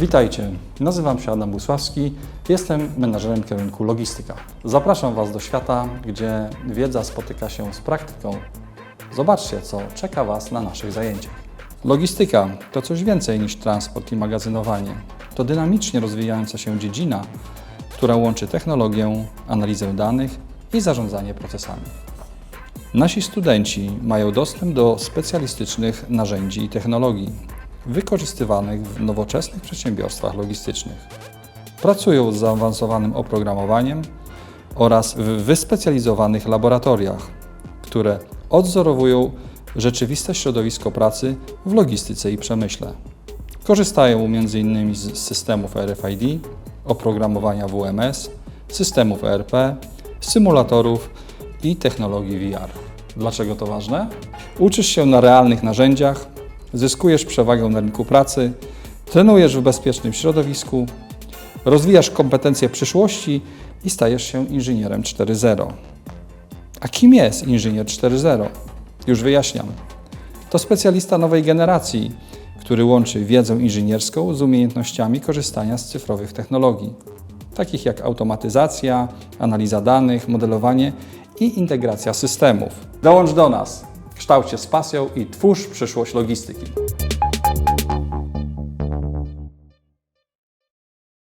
Witajcie, nazywam się Adam Busławski, jestem menadżerem kierunku logistyka. Zapraszam Was do świata, gdzie wiedza spotyka się z praktyką. Zobaczcie, co czeka Was na naszych zajęciach. Logistyka to coś więcej niż transport i magazynowanie. To dynamicznie rozwijająca się dziedzina, która łączy technologię, analizę danych i zarządzanie procesami. Nasi studenci mają dostęp do specjalistycznych narzędzi i technologii wykorzystywanych w nowoczesnych przedsiębiorstwach logistycznych. Pracują z zaawansowanym oprogramowaniem oraz w wyspecjalizowanych laboratoriach, które odzorowują rzeczywiste środowisko pracy w logistyce i przemyśle. Korzystają m.in. z systemów RFID, oprogramowania WMS, systemów ERP, symulatorów i technologii VR. Dlaczego to ważne? Uczysz się na realnych narzędziach, zyskujesz przewagę na rynku pracy, trenujesz w bezpiecznym środowisku, rozwijasz kompetencje przyszłości i stajesz się inżynierem 4.0. A kim jest inżynier 4.0? Już wyjaśniam. To specjalista nowej generacji, który łączy wiedzę inżynierską z umiejętnościami korzystania z cyfrowych technologii, takich jak automatyzacja, analiza danych, modelowanie i integracja systemów. Dołącz do nas, kształć się z pasją i twórz przyszłość logistyki.